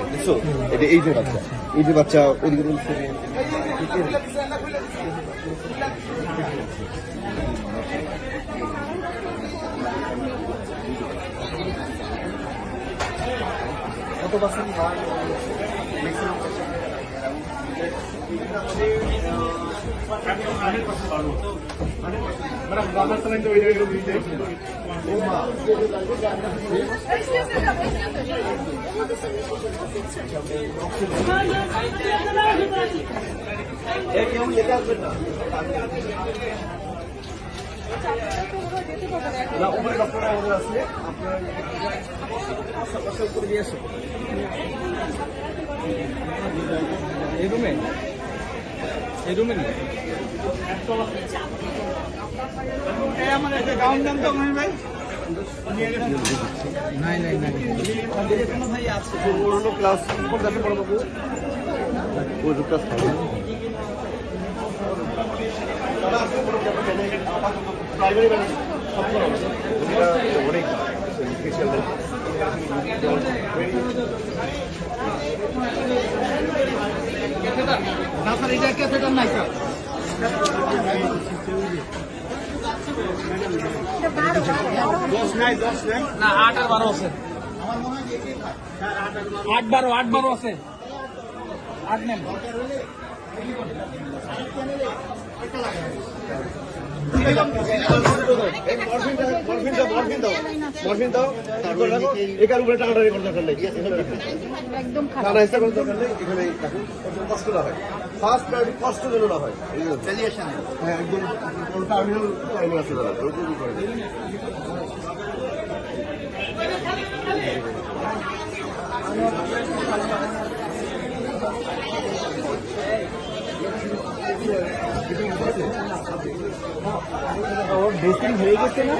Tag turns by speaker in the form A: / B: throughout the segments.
A: বুঝছ এটা এই যে বাচ্চা। এই যে বাচ্চা বলছে কত পার্সেন্ট কেউ যেতে আসবেন না না উপরে ডক্টর আমাদের আছে আপনার আশেপাশে উপরে দিয়ে আসো
B: এই রুমে এই রুমে নেই? আমার একটা গাউন দেন তো মহিন ভাই নাই নাই নাই কোনো ভাই আছে
A: পুরোনো ক্লাস কোন ক্লাসে পড়াবো ওই ক্লাস খাবে অনেক স্পেশাল
B: না স্যার এটা ক্যাসেটার নাই স্যার। দশ নাই দশ নাই। না আট আর বারো আছে। আট বারো আট বারো আছে। আট নেন
A: একার উপরে টাকাটা করার দরকার নেই টানা হিসাব করার দরকার নেই এখানে কষ্ট না হয় ফার্স্ট প্রায়োরিটি কষ্ট যেন না হয় হ্যাঁ একদম টার্মিনাল টাইমে আছে দাদা
B: ওর ড্রেসিং হয়ে গেছে না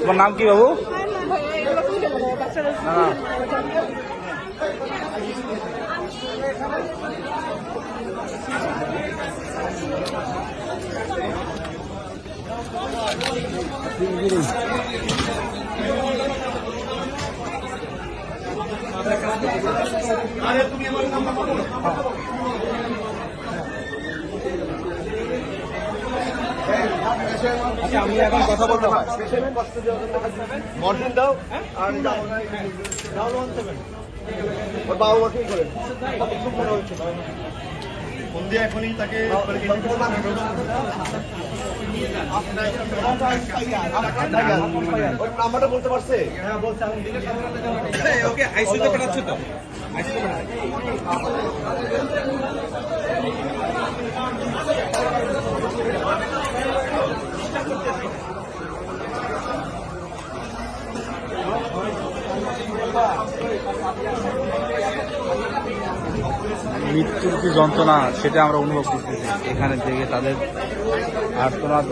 B: তোমার নাম কি বাবু আচ্ছা আমি এখন কথা বলতে
A: পারি মরফিন দাও আর দাও ওয়ান সেভেন ওর বাবা ওয়াকিং করেন দিয়ে এখনই তাকে নাম্বারটা বলতে পারছে? হ্যাঁ বলছে
B: ওকে আইসিউতে পাঠাচ্ছ তো। মৃত্যুর যে যন্ত্রণা সেটা আমরা অনুভব করতেছি। এখানে থেকে তাদের আর্তনাদ